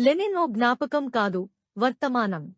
Lenin ఓ జ్ఞాపకం కాదు వర్తమానం.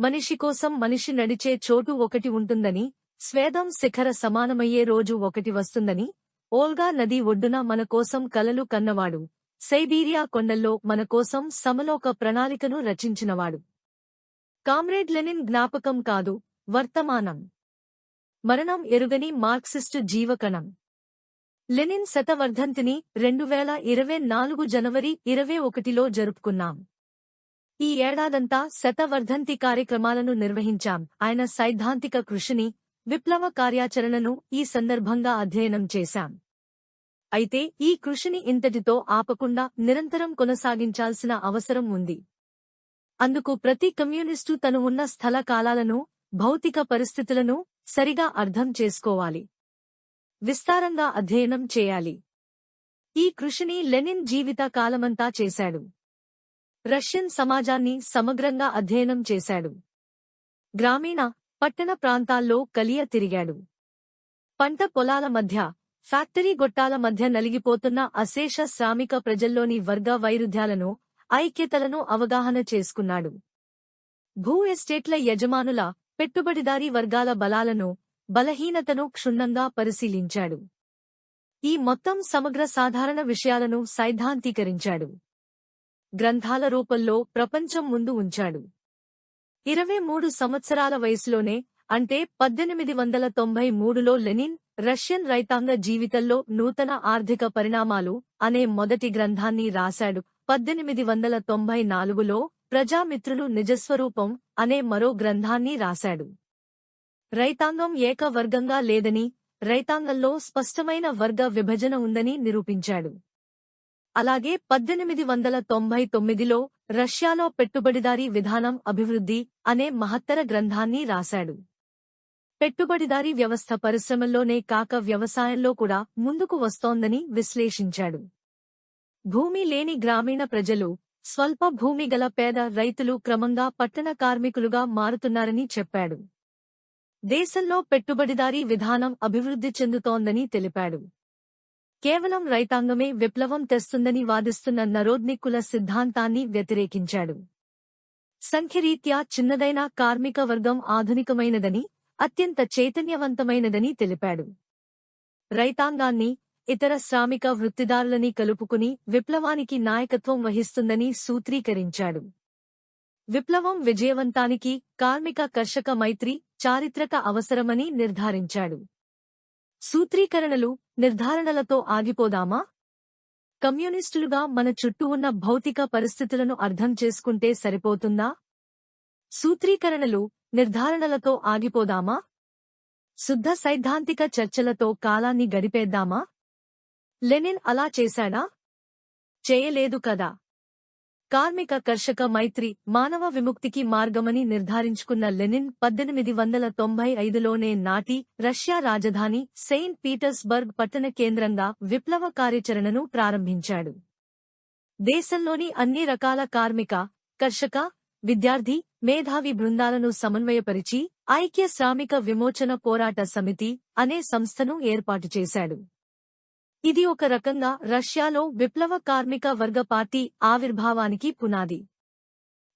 మనిషి కోసం మనిషి నడిచే చోటు ఒకటి ఉంటుందని స్వేదం శిఖర సమానమయ్యే రోజు ఒకటి వస్తుందని ఓల్గా నది ఒడ్డున మన కోసం కలలు కన్నవాడు సైబీరియా కొండల్లో మన కోసం సమలోక ప్రణాళికను రచించినవాడు. కామ్రేడ్ లెనిన్ జ్ఞాపకం కాదు వర్తమానం. మరణం ఎరుగని మార్క్సిస్టు జీవకణం. లెనిన్ శతవర్ధంతిని రెండు వేల ఇరవై నాలుగు జనవరి ఇరవై ఒకటిలో జరుపుకున్నాం. ఈ ఏడాదంతా శతవర్ధంతి కార్యక్రమాలను నిర్వహించాం. ఆయన సైద్ధాంతిక కృషిని విప్లవ కార్యాచరణను ఈ సందర్భంగా అధ్యయనం చేశాం. అయితే ఈ కృషిని ఇంతటితో ఆపకుండా నిరంతరం కొనసాగించాల్సిన అవసరం ఉంది. అందుకు ప్రతి కమ్యూనిస్టు తను ఉన్న స్థల కాలాలను భౌతిక పరిస్థితులను సరిగా అర్థం చేసుకోవాలి. విస్తారంగా అధ్యయనం చేయాలి. ఈ కృషిని లెనిన్ జీవిత కాలమంతా చేశాడు. రష్యన్ సమాజాన్ని సమగ్రంగా అధ్యయనం చేశాడు. గ్రామీణ పట్టణ ప్రాంతాల్లో కలియ తిరిగాడు. పంట పొలాల మధ్య ఫ్యాక్టరీ గొట్టాల మధ్య నలిగిపోతున్న అశేష శ్రామిక ప్రజల్లోని వర్గ వైరుధ్యాలను ఐక్యతలను అవగాహన చేసుకున్నాడు. భూ ఎస్టేట్ల యజమానుల పెట్టుబడిదారీ వర్గాల బలాలను బలహీనతను క్షుణ్ణంగా పరిశీలించాడు. ఈ మొత్తం సమగ్ర సాధారణ విషయాలను సైద్ధాంతీకరించాడు. గ్రంథాల రూపంలో ప్రపంచం ముందు ఉంచాడు. ఇరవై మూడు సంవత్సరాల వయసులోనే అంటే పద్దెనిమిది వందల తొంభై మూడులో లెనిన్ రష్యన్ రైతాంగ జీవితంలో నూతన ఆర్థిక పరిణామాలు అనే మొదటి గ్రంథాన్ని రాశాడు. పద్దెనిమిది వందల తొంభై నాలుగులో ప్రజామిత్రులు నిజస్వరూపం అనే మరో గ్రంథాన్ని రాశాడు. రైతాంగం ఏకవర్గంగా లేదని రైతాంగంలో స్పష్టమైన వర్గ విభజన ఉందని నిరూపించాడు. అలాగే పద్దెనిమిది వందల తొంభై తొమ్మిదిలో రష్యాలో పెట్టుబడిదారీ విధానం అభివృద్ధి అనే మహత్తర గ్రంథాన్ని రాశాడు. పెట్టుబడిదారీ వ్యవస్థ పరిశ్రమల్లోనే కాక వ్యవసాయంలో కూడా ముందుకు వస్తోందని విశ్లేషించాడు. భూమి లేని గ్రామీణ ప్రజలు స్వల్ప భూమి గల పేద రైతులు క్రమంగా పట్టణ కార్మికులుగా మారుతున్నారని చెప్పాడు. దేశంలో పెట్టుబడిదారీ విధానం అభివృద్ధి చెందుతోందని తెలిపాడు. కేవలం రైతాంగమే విప్లవం తెస్తుందని వాదిస్తున్న నరోద్నిక్కుల సిద్ధాంతాన్ని వ్యతిరేకించాడు. సంఖ్యరీత్యా చిన్నదైన కార్మిక వర్గం ఆధునికమైనదని అత్యంత చైతన్యవంతమైనదని తెలిపాడు. రైతాంగాన్ని ఇతర శ్రామిక వృత్తిదారులని కలుపుకుని విప్లవానికి నాయకత్వం వహిస్తుందని సూత్రీకరించాడు. విప్లవం విజయవంతానికి కార్మిక కర్షక మైత్రి చారిత్రక అవసరమని నిర్ధారించాడు. సూత్రీకరణలు నిర్ధారణలతో ఆగిపోదామా? కమ్యూనిస్టులుగా మన చుట్టూ ఉన్న భౌతిక పరిస్థితులను అర్థం చేసుకుంటే సరిపోతుందా? సూత్రీకరణలు నిర్ధారణలతో ఆగిపోదామా? శుద్ధ సైద్ధాంతిక చర్చలతో కాలాన్ని గడిపేద్దామా? లెనిన్ అలా చేశాడా? చేయలేదు కదా. కార్మిక కర్షక మైత్రి మానవ విముక్తికి మార్గమని నిర్ధారించుకున్న లెనిన్ పద్దెనిమిది వందల తొంభై ఐదులోనే నాటి రష్యా రాజధాని సెయింట్ పీటర్స్బర్గ్ పట్టణ కేంద్రంగా విప్లవ కార్యాచరణను ప్రారంభించాడు. దేశంలోని అన్ని రకాల కార్మిక కర్షక విద్యార్థి మేధావి బృందాలను సమన్వయపరిచి ఐక్య శ్రామిక విమోచన పోరాట సమితి అనే సంస్థను ఏర్పాటు చేశాడు. ఇది ఒక రకంగా రష్యాలో విప్లవ కార్మిక వర్గ పార్టీ ఆవిర్భావానికి పునాది.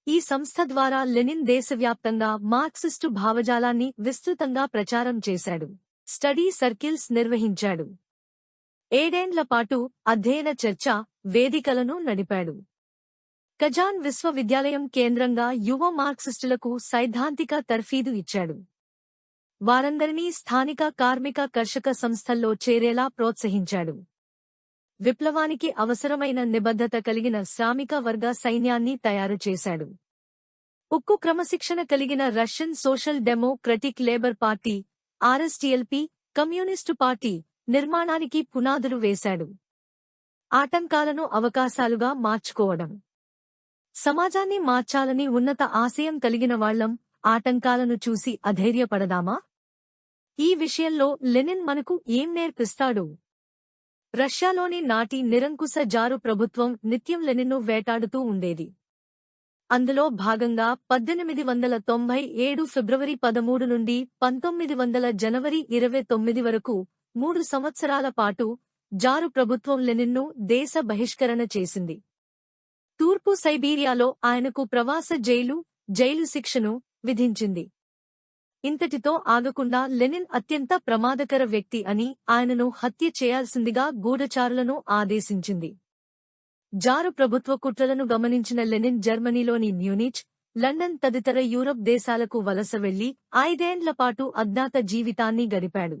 ఈ సంస్థ ద్వారా లెనిన్ దేశవ్యాప్తంగా మార్క్సిస్టు భావజాలాన్ని విస్తృతంగా ప్రచారం చేశాడు. స్టడీ సర్కిల్స్ నిర్వహించాడు. ఏడేండ్ల పాటు అధ్యయన చర్చ వేదికలను నడిపాడు. కజాన్ విశ్వవిద్యాలయం కేంద్రంగా యువ మార్క్సిస్టులకు సైద్ధాంతిక తర్ఫీదు ఇచ్చాడు. వారందరినీ స్థానిక కార్మిక కర్షక సంస్థల్లో చేరేలా ప్రోత్సహించాడు. విప్లవానికి అవసరమైన నిబద్ధత కలిగిన శ్రామిక వర్గ సైన్యాన్ని తయారు చేశాడు. ఉక్కు క్రమశిక్షణ కలిగిన Russian social democratic labour party RSDLP communist party నిర్మాణానికి పునాదులు వేశాడు. ఆటంకాలను అవకాశాలుగా మార్చుకోవడం. సమాజాన్ని మార్చాలని ఉన్నత ఆశయం కలిగిన వాళ్ళం ఆటంకాలను చూసి అధైర్యపడదామా? ఈ విషయంలో లెనిన్ మనకు ఏం నేర్పిస్తాడు? రష్యాలోని నాటి నిరంకుశ జారు ప్రభుత్వం నిత్యం లెనిన్ను వేటాడుతూ ఉండేది. అందులో భాగంగా పద్దెనిమిది వందల తొంభై ఏడు ఫిబ్రవరి పదమూడు నుండి పంతొమ్మిది వందల జనవరి ఇరవై తొమ్మిది వరకు మూడు సంవత్సరాల పాటు జారు ప్రభుత్వం లెనిన్ను దేశ బహిష్కరణ చేసింది. తూర్పు సైబీరియాలో ఆయనకు ప్రవాస జైలు జైలు శిక్షను విధించింది. ఇంతటితో ఆగకుండా లెనిన్ అత్యంత ప్రమాదకర వ్యక్తి అని ఆయనను హత్య చేయాల్సిందిగా గూఢచారులను ఆదేశించింది. జారు ప్రభుత్వ కుట్రలను గమనించిన లెనిన్ జర్మనీలోని మ్యూనిచ్ లండన్ తదితర యూరప్ దేశాలకు వలస వెళ్ళి ఐదేండ్ల పాటు అజ్ఞాత జీవితాన్ని గడిపాడు.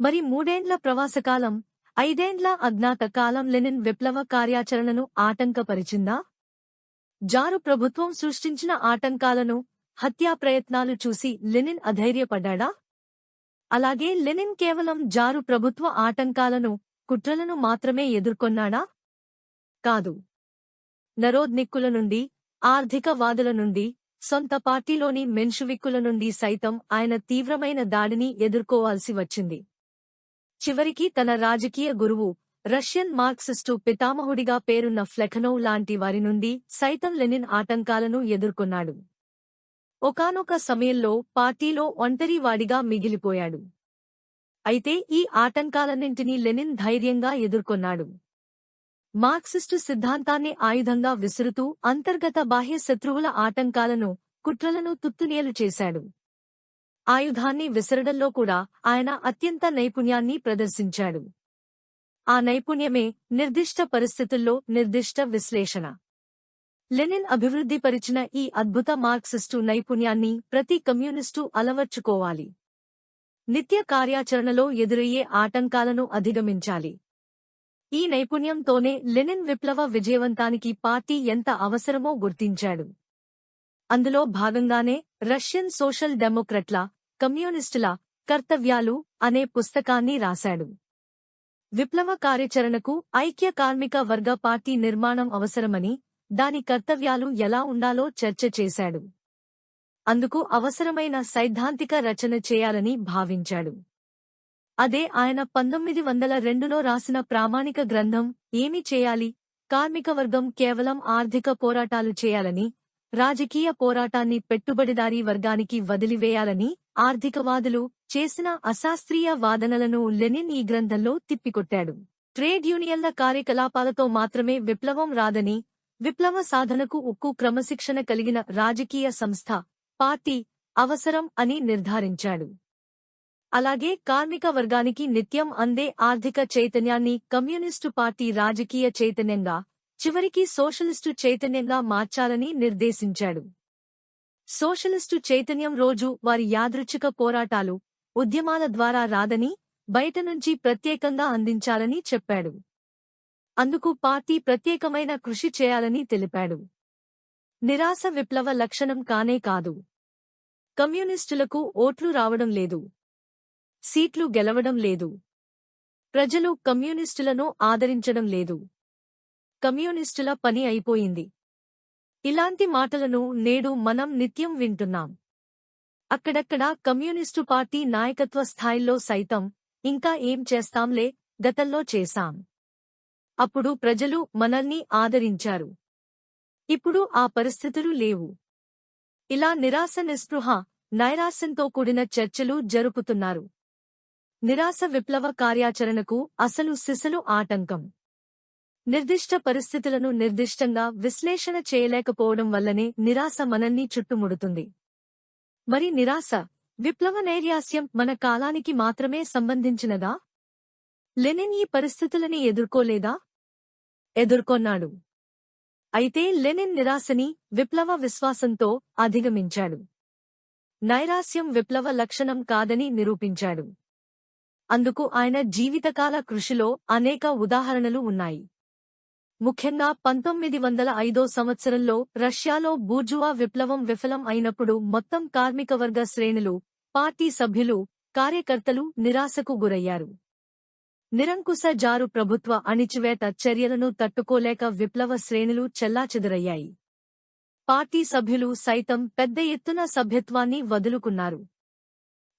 మరి మూడేండ్ల ప్రవాసకాలం ఐదేండ్ల అజ్ఞాత కాలం లెనిన్ విప్లవ కార్యాచరణను ఆటంకపరిచిందా? జారు ప్రభుత్వం సృష్టించిన ఆటంకాలను హత్యా ప్రయత్నాలు చూసి లెనిన్ అధైర్యపడ్డా అలాగే లెనిన్ కేవలం జారు ప్రభుత్వ ఆటంకాలను కుట్రలను మాత్రమే ఎదుర్కొన్నాడా? కాదు. నరోద్నిక్కుల నుండి ఆర్థికవాదుల నుండి సొంత పార్టీలోని మెన్షువిక్కుల నుండి సైతం ఆయన తీవ్రమైన దాడిని ఎదుర్కోవాల్సి వచ్చింది. చివరికి తన రాజకీయ గురువు రష్యన్ మార్క్సిస్టు పితామహుడిగా పేరున్న ఫ్లెఖనోవ్ లాంటి వారి నుండి సైతం లెనిన్ ఆటంకాలను ఎదుర్కొన్నాడు. ఒకానొక సమయంలో పార్టీలో ఒంటరివాడిగా మిగిలిపోయాడు. అయితే ఈ ఆటంకాలన్నింటినీ లెనిన్ ధైర్యంగా ఎదుర్కొన్నాడు. మార్క్సిస్టు సిద్ధాంతాన్ని ఆయుధంగా విసురుతూ అంతర్గత బాహ్య శత్రువుల ఆటంకాలను కుట్రలను తుత్తునేలు చేశాడు. ఆయుధాన్ని విసరడంలో కూడా ఆయన అత్యంత నైపుణ్యాన్ని ప్రదర్శించాడు. ఆ నైపుణ్యమే నిర్దిష్ట పరిస్థితుల్లో నిర్దిష్ట విశ్లేషణ. లెనిన్ అభివృద్ధిపరిచిన ఈ అద్భుత మార్క్సిస్టు నైపుణ్యాన్ని ప్రతి కమ్యూనిస్టు అలవర్చుకోవాలి. నిత్య కార్యాచరణలో ఎదురయ్యే ఆటంకాలను అధిగమించాలి. ఈ నైపుణ్యంతోనే లెనిన్ విప్లవ విజయవంతానికి పార్టీ ఎంత అవసరమో గుర్తించాడు. అందులో భాగంగానే రష్యన్ సోషల్ డెమోక్రట్ల కమ్యూనిస్టుల కర్తవ్యాలు అనే పుస్తకాన్ని రాశాడు. విప్లవ కార్యాచరణకు ఐక్య కార్మిక వర్గ పార్టీ నిర్మాణం అవసరమని దాని కర్తవ్యాలు ఎలా ఉండాలో చర్చ చేశాడు. అందుకు అవసరమైన సైద్ధాంతిక రచన చేయాలని భావించాడు. అదే ఆయన పంతొమ్మిది వందల రెండులో రాసిన ప్రామాణిక గ్రంథం ఏమి చేయాలి? కార్మికవర్గం కేవలం ఆర్థిక పోరాటాలు చేయాలని రాజకీయ పోరాటాన్ని పెట్టుబడిదారీ వర్గానికి వదిలివేయాలని ఆర్థికవాదులు చేసిన అశాస్త్రీయ వాదనలను లెనిన్ ఈ గ్రంథంలో తిప్పికొట్టాడు. ట్రేడ్ యూనియన్ల కార్యకలాపాలతో మాత్రమే విప్లవం రాదని విప్లవ సాధనకు ఉక్కు క్రమశిక్షణ కలిగిన రాజకీయ సంస్థ పార్టీ అవసరం అని నిర్ధారించాడు. అలాగే కార్మిక వర్గానికి నిత్యం అందే ఆర్థిక చైతన్యాన్ని కమ్యూనిస్టు పార్టీ రాజకీయ చైతన్యంగా చివరికి సోషలిస్టు చైతన్యంగా మార్చాలని నిర్దేశించాడు. సోషలిస్టు చైతన్యం రోజు వారి యాదృచ్ఛిక పోరాటాలు ఉద్యమాల ద్వారా రాదని బయట నుంచి ప్రత్యేకంగా అందించాలని చెప్పాడు. అందుకు పార్టీ ప్రత్యేకమైన కృషి చేయాలని తెలిపాడు. నిరాశ విప్లవ లక్షణం కానే కాదు. కమ్యూనిస్టులకు ఓట్లు రావడం లేదు. సీట్లు గెలవడం లేదు. ప్రజలు కమ్యూనిస్టులను ఆదరించడం లేదు. కమ్యూనిస్టుల పని అయిపోయింది. ఇలాంటి మాటలను నేడు మనం నిత్యం వింటున్నాం. అక్కడక్కడ కమ్యూనిస్టు పార్టీ నాయకత్వ స్థాయిల్లో సైతం ఇంకా ఏం చేస్తాంలే గతంలో చేశాం. అప్పుడు ప్రజలు మనల్ని ఆదరించారు. ఇప్పుడు ఆ పరిస్థితులు లేవు. ఇలా నిరాశ నిస్పృహ నైరాశ్యంతో కూడిన చర్చలు జరుపుతున్నారు. నిరాశ విప్లవ కార్యాచరణకు అసలు సిసలు ఆటంకం. నిర్దిష్ట పరిస్థితులను నిర్దిష్టంగా విశ్లేషణ చేయలేకపోవడం వల్లనే నిరాశ మనల్ని చుట్టుముడుతుంది. మరి నిరాశ విప్లవ నైర్యాస్యం మన కాలానికి మాత్రమే సంబంధించినదా? లెనిన్ ఈ పరిస్థితులని ఎదుర్కోలేదా? ఎదుర్కొన్నాడు. అయితే లెనిన్ నిరాశని విప్లవ విశ్వాసంతో అధిగమించాడు. నైరాస్యం విప్లవ లక్షణం కాదని నిరూపించాడు. అందుకు ఆయన జీవితకాల కృషిలో అనేక ఉదాహరణలు ఉన్నాయి. ముఖ్యంగా పంతొమ్మిది వందల ఐదో సంవత్సరంలో రష్యాలో బూర్జువా విప్లవం విఫలం అయినప్పుడు మొత్తం కార్మికవర్గ శ్రేణులు పార్టీ సభ్యులు కార్యకర్తలు నిరాశకు గురయ్యారు. నిరంకుశ జారు ప్రభుత్వ అణిచివేత చర్యలను తట్టుకోలేక విప్లవ శ్రేణులు చెల్లాచెదురయ్యాయి. పార్టీ సభ్యులు సైతం పెద్ద ఎత్తున సభ్యత్వాన్ని వదులుకున్నారు.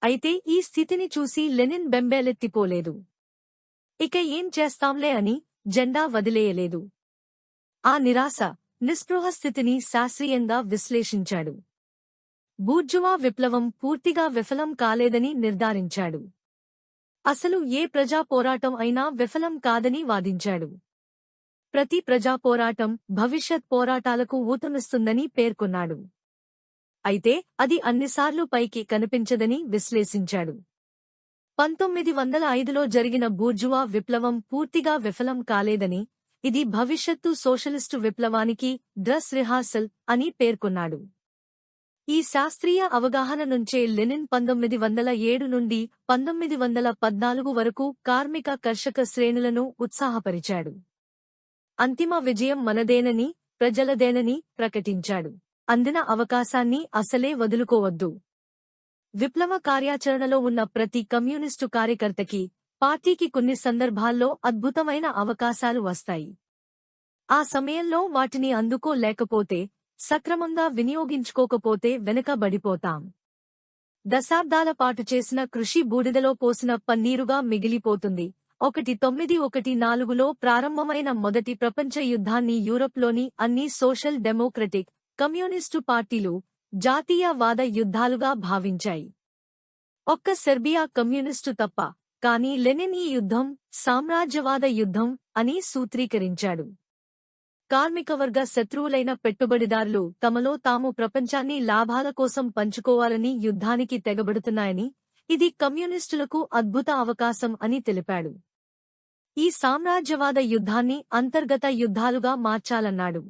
అయితే ఈ స్థితిని చూసి లెనిన్ బెంబేలెత్తిపోలేదు. ఇక ఏం చేస్తాంలే అని జెండా వదిలేయలేదు. ఆ నిరాశ నిస్పృహ స్థితిని శాస్త్రీయంగా విశ్లేషించాడు. బూర్జువా విప్లవం పూర్తిగా విఫలం కాలేదని నిర్ధారించాడు. అసలు ఏ ప్రజా పోరాటం అయినా విఫలం కాదని వాదించాడు. ప్రతి ప్రజా పోరాటం భవిష్యత్ పోరాటాలకు ఊతమిస్తుందని పేర్కొన్నాడు. అయితే అది అన్నిసార్లు పైకి కనిపించదని విశ్లేషించాడు. పంతొమ్మిది వందల ఐదులో జరిగిన బూర్జువా విప్లవం పూర్తిగా విఫలం కాలేదని ఇది భవిష్యత్తు సోషలిస్టు విప్లవానికి డ్రస్ రిహార్సల్ అని పేర్కొన్నాడు. ఈ శాస్త్రీయ అవగాహన నుంచే లెనిన్ పంతొమ్మిది వందల ఏడు నుండి పంతొమ్మిది వందల పద్నాలుగు వరకు కార్మిక కర్షక శ్రేణులను ఉత్సాహపరిచాడు. అంతిమ విజయం మనదేనని ప్రజలదేనని ప్రకటించాడు. అందిన అవకాశాన్ని అసలే వదులుకోవద్దు. విప్లవ కార్యాచరణలో ఉన్న ప్రతి కమ్యూనిస్టు కార్యకర్తకి పార్టీకి కొన్ని సందర్భాల్లో అద్భుతమైన అవకాశాలు వస్తాయి. ఆ సమయంలో వాటిని అందుకోలేకపోతే సక్రమంగా వినియోగించుకోకపోతే వెనుకబడిపోతాం దశాబ్దాల పాటు చేసిన కృషి బూడిదలో పోసిన పన్నీరుగా మిగిలిపోతుంది. ఒకటి తొమ్మిది ఒకటి నాలుగులో ప్రారంభమైన మొదటి ప్రపంచ యుద్ధాన్ని యూరప్లోని అన్ని సోషల్ డెమోక్రటిక్ కమ్యూనిస్టు పార్టీలు జాతీయవాద యుద్ధాలుగా భావించాయి. ఒక్క సెర్బియా కమ్యూనిస్టు తప్ప కాని లెనిన్ ఈ యుద్ధం సామ్రాజ్యవాద యుద్ధం అని సూత్రీకరించాడు. కార్మికవర్గ శత్రువులైన పెట్టుబడిదారులు తమలో తాము ప్రపంచాన్ని లాభాల కోసం పంచుకోవాలని యుద్ధానికి తెగబడుతున్నాయని ఇది కమ్యూనిస్టులకు అద్భుత అవకాశం అని తెలిపాడు. ఈ సామ్రాజ్యవాద యుద్ధాన్ని అంతర్గత యుద్ధాలుగా మార్చాలన్నాడు.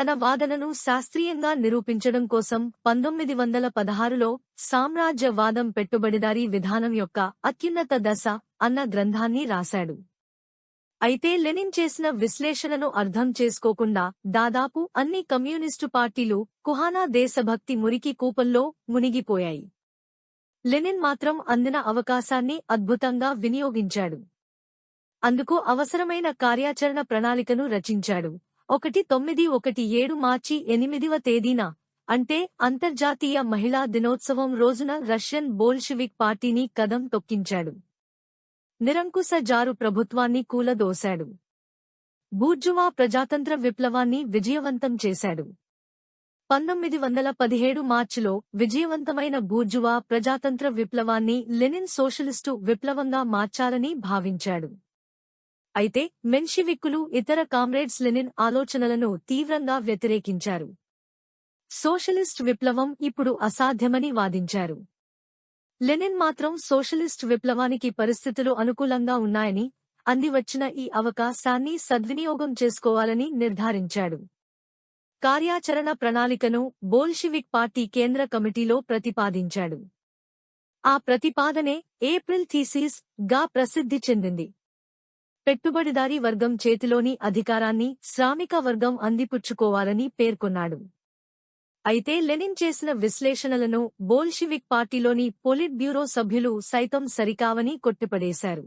తన వాదనను శాస్త్రీయంగా నిరూపించడం కోసం పంతొమ్మిది వందల పదహారులో సామ్రాజ్యవాదం పెట్టుబడిదారీ విధానం యొక్క అత్యున్నత దశ అన్న గ్రంథాన్ని రాశాడు. అయితే లెనిన్ చేసిన విశ్లేషణను అర్థం చేసుకోకుండా దాదాపు అన్ని కమ్యూనిస్టు పార్టీలు కుహానా దేశభక్తి మురికి కూపంలో మునిగిపోయాయి. లెనిన్ మాత్రం అందిన అవకాశాన్ని అద్భుతంగా వినియోగించాడు. అందుకు అవసరమైన కార్యాచరణ ప్రణాళికను రచించాడు. ఒకటి తొమ్మిది ఒకటి ఏడు మార్చి ఎనిమిదివ తేదీన అంటే అంతర్జాతీయ మహిళా దినోత్సవం రోజున రష్యన్ బోల్షివిక్ పార్టీని కదం తొక్కించాడు. నిరంకుశ జారు ప్రభుత్వాన్ని కూలదోశాడు. బూర్జువా ప్రజాతంత్ర విప్లవాన్ని విజయవంతం చేశాడు. పంతొమ్మిది వందల పదిహేడు మార్చిలో విజయవంతమైన బూర్జువా ప్రజాతంత్ర విప్లవాన్ని లెనిన్ సోషలిస్టు విప్లవంగా మార్చాలని భావించాడు. అయితే మెన్షివిక్కులు ఇతర కామ్రేడ్స్ లెనిన్ ఆలోచనలను తీవ్రంగా వ్యతిరేకించారు. సోషలిస్ట్ విప్లవం ఇప్పుడు అసాధ్యమని వాదించారు. లెనిన్ మాత్రం సోషలిస్ట్ విప్లవానికి పరిస్థితులు అనుకూలంగా ఉన్నాయని అందివచ్చిన ఈ అవకాశాన్ని సద్వినియోగం చేసుకోవాలని నిర్ధారించాడు. కార్యాచరణ ప్రణాళికను బోల్షివిక్ పార్టీ కేంద్ర కమిటీలో ప్రతిపాదించాడు. ఆ ప్రతిపాదనే ఏప్రిల్ థీసిస్గా ప్రసిద్ధి చెందింది. పెట్టుబడిదారీ వర్గం చేతిలోని అధికారాన్ని శ్రామిక వర్గం అందిపుచ్చుకోవాలని పేర్కొన్నాడు. అయితే లెనిన్ చేసిన విశ్లేషణలను బోల్షివిక్ పార్టీలోని పొలిట్ బ్యూరో సభ్యులు సైతం సరికావని కొట్టిపడేశారు.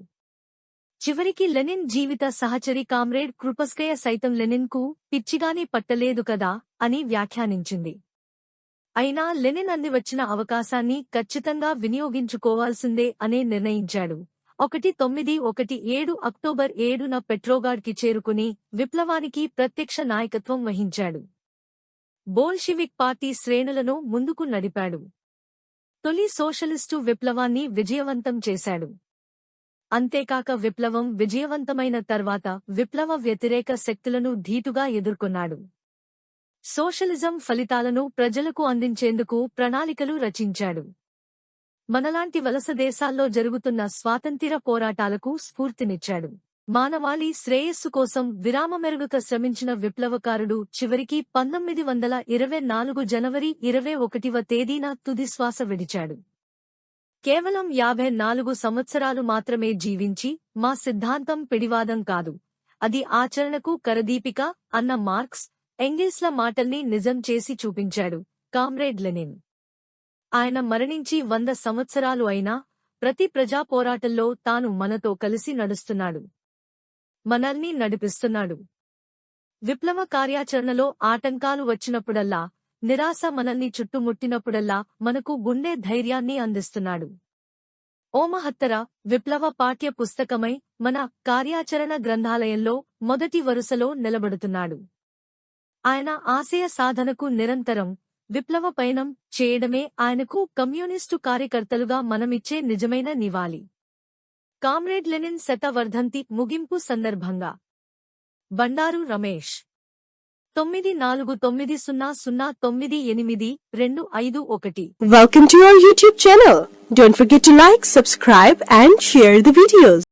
చివరికి లెనిన్ జీవిత సహచరి కామ్రేడ్ కృపస్కయ సైతం లెనిన్కు పిచ్చిగాని పట్టలేదు కదా అని వ్యాఖ్యానించింది. అయినా లెనిన్ అందివచ్చిన అవకాశాన్ని ఖచ్చితంగా వినియోగించుకోవాల్సిందే అనే నిర్ణయించాడు. ఒకటి తొమ్మిది ఒకటి ఏడు అక్టోబర్ ఏడున పెట్రోగాడ్కి చేరుకుని విప్లవానికి ప్రత్యక్ష నాయకత్వం వహించాడు. బోల్షివిక్ పార్టీ శ్రేణులను ముందుకు నడిపాడు. తొలి సోషలిస్టు విప్లవాన్ని విజయవంతం చేశాడు. అంతేకాక విప్లవం విజయవంతమైన తర్వాత విప్లవ వ్యతిరేక శక్తులను ధీటుగా ఎదుర్కొన్నాడు. సోషలిజం ఫలితాలను ప్రజలకు అందించేందుకు ప్రణాళికలు రచించాడు. మనలాంటి వలస దేశాల్లో జరుగుతున్న స్వాతంత్ర్య పోరాటాలకు స్ఫూర్తినిచ్చాడు. మానవాళి శ్రేయస్సు కోసం విరామమెరుగుక శ్రమించిన విప్లవకారుడు చివరికి పంతొమ్మిది వందల ఇరవై నాలుగు జనవరి ఇరవై ఒకటివ తేదీన తుదిశ్వాస విడిచాడు. కేవలం యాభై నాలుగు సంవత్సరాలు మాత్రమే జీవించి మా సిద్ధాంతం పిడివాదం కాదు. అది ఆచరణకు కరదీపిక అన్న మార్క్స్ ఎంగిల్స్ల మాటల్ని నిజం చేసి చూపించాడు కామ్రేడ్ లెనిన్. ఆయన మరణించి వంద సంవత్సరాలు అయినా ప్రతి ప్రజాపోరాటంలో తాను మనతో కలిసి నడుస్తున్నాడు. మనల్ని నడిపిస్తున్నాడు. విప్లవ కార్యాచరణలో ఆటంకాలు వచ్చినప్పుడల్లా నిరాశ మనల్ని చుట్టుముట్టినప్పుడల్లా మనకు గుండె ధైర్యాన్ని అందిస్తున్నాడు. ఓమహత్తర విప్లవ పాఠ్య పుస్తకమై మన కార్యాచరణ గ్రంథాలయంలో మొదటి వరుసలో నిలబడుతున్నాడు. ఆయన ఆశయ సాధనకు నిరంతరం విప్లవ పయనం చేయడమే ఆయనకు కమ్యూనిస్టు కార్యకర్తలుగా మనమిచ్చే నిజమైన నివాళి. కామ్రేడ్ లెనిన్ శతవర్ధంతి ముగింపు సందర్భంగా. బండారు రమేష్. తొమ్మిది నాలుగు తొమ్మిది సున్నా సున్నా తొమ్మిది ఎనిమిది రెండు ఐదు ఒకటి. Welcome to YouTube channel don't forget to like subscribe and share the videos